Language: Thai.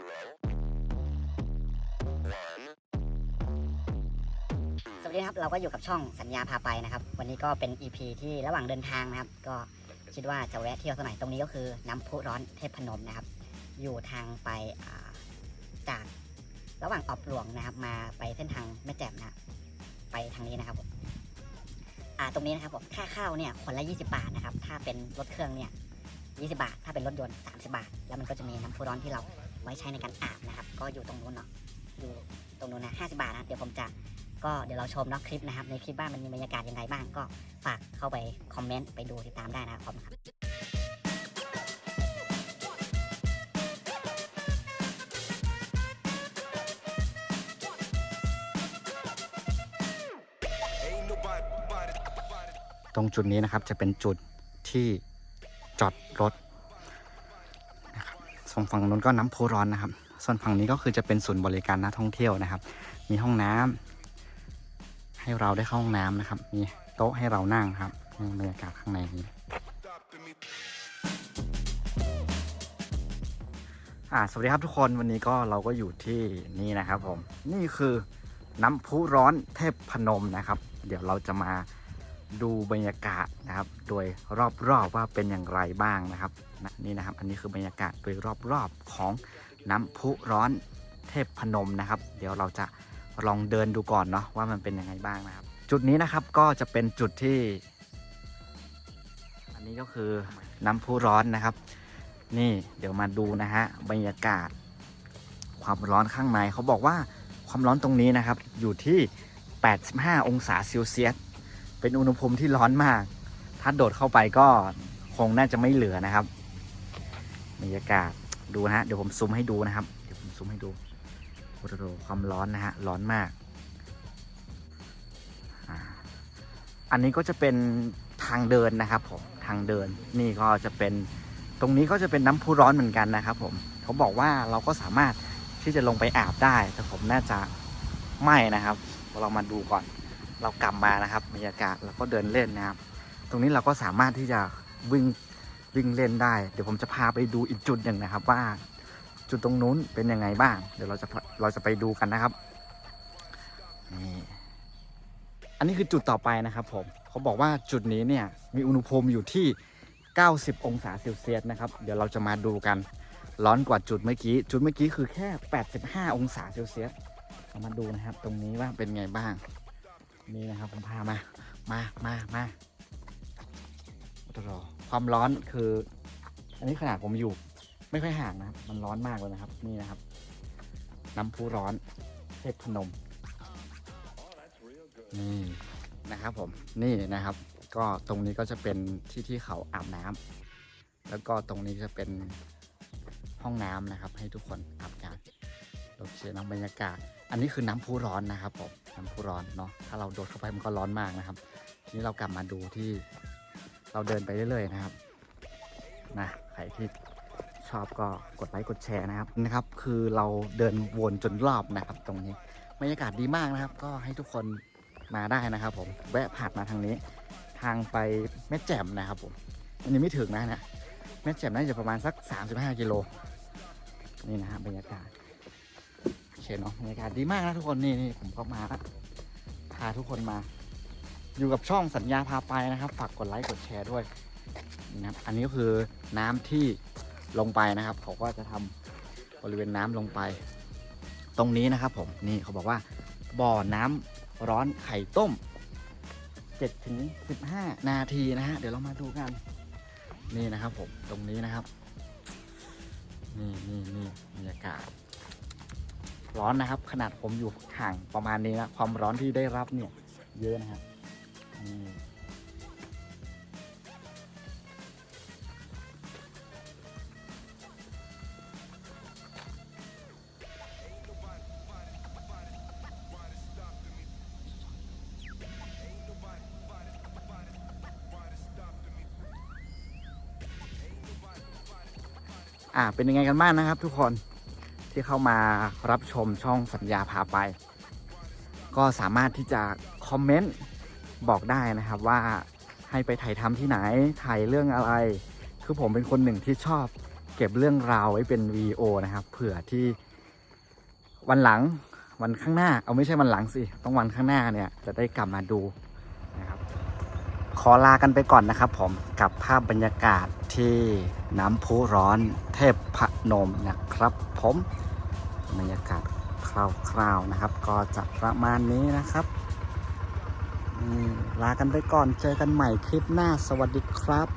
สวัสดีครับ เราก็อยู่กับช่องสัญญาพาไปนะครับ วันนี้ก็เป็น EP ที่ระหว่างเดินทางนะครับ ก็คิดว่าจะแวะเที่ยวสักหน่อยตรงนี้ก็คือน้ำพุร้อนเทพพนมนะครับ อยู่ทางไปาจากระหว่างออบหลวงนะครับ มาไปเส้นทางแม่แจ่มนะไปทางนี้นะครับผมตรงนี้นะครับผมค่าเข้าเนี่ยคนละ 20 บาทนะครับ ถ้าเป็นรถเครื่องเนี่ย20 บาท ถ้าเป็นรถยนต์ 30 บาท แล้วมันก็จะมีน้ำพุร้อนที่เรา ว้ใช้ในการอาบนะครับ ก็อยู่ตรงนู้นเนาะอยู่ตรงนู้นนะ50บาทนะ เดี๋ยวผมจะก็เดี๋ยวเราชมนะคลิปนะครับ ในคลิปว่ามันมีบรรยากาศยังไงบ้าง ก็ฝากเข้าไปคอมเมนต์ไปดูติดตามได้นะครับตรงจุดนี้นะครับจะเป็นจุดที่จอดรถ ส่วนฝั่งนู้นก็น้ำพุร้อนนะครับ ส่วนฝั่งนี้ก็คือจะเป็นศูนย์บริการนักท่องเที่ยวนะครับ มีห้องน้ำให้เราได้เข้าห้องน้ำนะครับ มีโต๊ะให้เรานั่งครับนี่บรรยากาศข้างในนี้อ่าสวัสดีครับทุกคนวันนี้ก็เราก็อยู่ที่นี่นะครับผม นี่คือน้ำพุร้อนเทพพนมนะครับ เดี๋ยวเราจะมา ดูบรรยากาศนะครับ โดยรอบๆว่าเป็นอย่างไรบ้างนะครับนี่นะครับ อันนี้คือบรรยากาศโดยรอบๆของน้ำพุร้อนเทพพนมนะครับ เดี๋ยวเราจะลองเดินดูก่อนเนาะว่ามันเป็นยังไงบ้างนะครับ จุดนี้นะครับก็จะเป็นจุดที่ อันนี้ก็คือน้ำพุร้อนนะครับ นี่เดี๋ยวมาดูนะฮะบรรยากาศ ความร้อนข้างในเขาบอกว่าความร้อนตรงนี้นะครับ อยู่ที่ 85 องศาเซลเซียส เป็นอุณหภูมิที่ร้อนมาก ถ้าโดดเข้าไปก็คงน่าจะไม่เหลือนะครับบรรยากาศดูนะฮะเดี๋ยวผมซูมให้ดูนะครับ เดี๋ยวผมซูมให้ดูโอ้โหความร้อนนะฮะร้อนมาก อันนี้ก็จะเป็นทางเดินนะครับผมทางเดินนี่ก็จะเป็นตรงนี้ก็จะเป็นน้ำพุร้อนเหมือนกันนะครับ ผมเขาบอกว่าเราก็สามารถที่จะลงไปอาบได้ แต่ผมน่าจะไม่นะครับ เรามาดูก่อน เรากลับมานะครับบรรยากาศแล้วก็เดินเล่นนะครับ ตรงนี้เราก็สามารถที่จะวิ่งวิ่งเล่นได้ เดี๋ยวผมจะพาไปดูอีกจุดหนึ่งนะครับ ว่าจุดตรงนู้นเป็นยังไงบ้าง เดี๋ยวเราจะเราจะไปดูกันนะครับนี่อันนี้คือจุดต่อไปนะครับผมเขาบอกว่าจุดนี้เนี่ยมีอุณหภูมิอยู่ที่ 90 องศาเซลเซียสนะครับ เดี๋ยวเราจะมาดูกัน ร้อนกว่าจุดเมื่อกี้ จุดเมื่อกี้คือแค่ 85 องศาเซลเซียสเรามาดูนะครับ ตรงนี้ว่าเป็นไงบ้าง นี่นะครับผมพามา มามามาโอ้โหความร้อนคือ อันนี้ขนาดผมอยู่ ไม่ค่อยห่างนะครับ มันร้อนมากเลยนะครับ นี่นะครับ น้ำพุร้อนเทพพนมนี่นะครับผมนี่นะครับ ก็ตรงนี้ก็จะเป็นที่ที่เขาอาบน้ำแล้วก็ตรงนี้จะเป็นห้องน้ำนะครับ ให้ทุกคนอาบน้ำโอเคนะบรรยากาศ อันนี้คือน้ำพุร้อนนะครับผมน้ำพุร้อนเนาะถ้าเราโดดเข้าไปมันก็ร้อนมากนะครับทีนี้เรากลับมาดูที่เราเดินไปเรื่อยๆนะครับนะใครที่ชอบก็กดไลค์กดแชร์นะครับนะครับ คือเราเดินวนจนรอบนะครับ ตรงนี้บรรยากาศดีมากนะครับ ก็ให้ทุกคนมาได้นะครับ ผมแวะผ่านมาทางนี้ ทางไปแม่แจ่มนะครับผมอันนี้ไม่ถึงนะนะแม่แจ่มน่าจะประมาณสัก 35กิโลนี่นะฮะบรรยากาศ อเคเนาะบรรยากาศดีมากนะทุกคนนี่นี่ผมก็มาละพาทุกคนมา อยู่กับช่องสัญญาพาไปนะครับฝากกดไลค์กดแชร์ด้วยนะครับอันนี้ก็คือน้ำที่ลงไปนะครับ เขาก็จะทำบริเวณน้ำลงไป ตรงนี้นะครับผมนี่เขาบอกว่าบ่อน้ำร้อนไข่ต้ม7ถึง15 นาทีนะฮะเดี๋ยวเรามาดูกัน นี่นะครับผมตรงนี้นะครับ นี่นี่นี่บรรยากาศ ร้อนนะครับ ขนาดผมอยู่ห่างประมาณนี้นะความร้อนที่ได้รับเนี่ย เยอะนะครับอ่าเป็นยังไงกันบ้างนะครับทุกคน ที่เข้ามารับชมช่องสัญญาพาไป ก็สามารถที่จะคอมเมนต์บอกได้นะครับว่าให้ไปถ่ายทำที่ไหนถ่ายเรื่องอะไร คือผมเป็นคนหนึ่งที่ชอบเก็บเรื่องราวไว้เป็นวีโอนะครับเผื่อที่วันหลังวันข้างหน้า เอาไม่ใช่วันหลังสิ ต้องวันข้างหน้าเนี่ยจะได้กลับมาดูนะครับ ขอลากันไปก่อนนะครับผมกับภาพบรรยากาศที่น้ำพุร้อนเทพพะ นมนะครับผมบรรยากาศคร่าวๆนะครับ ก็จะประมาณนี้นะครับลากันไปก่อนเจอกันใหม่คลิปหน้าสวัสดีครับ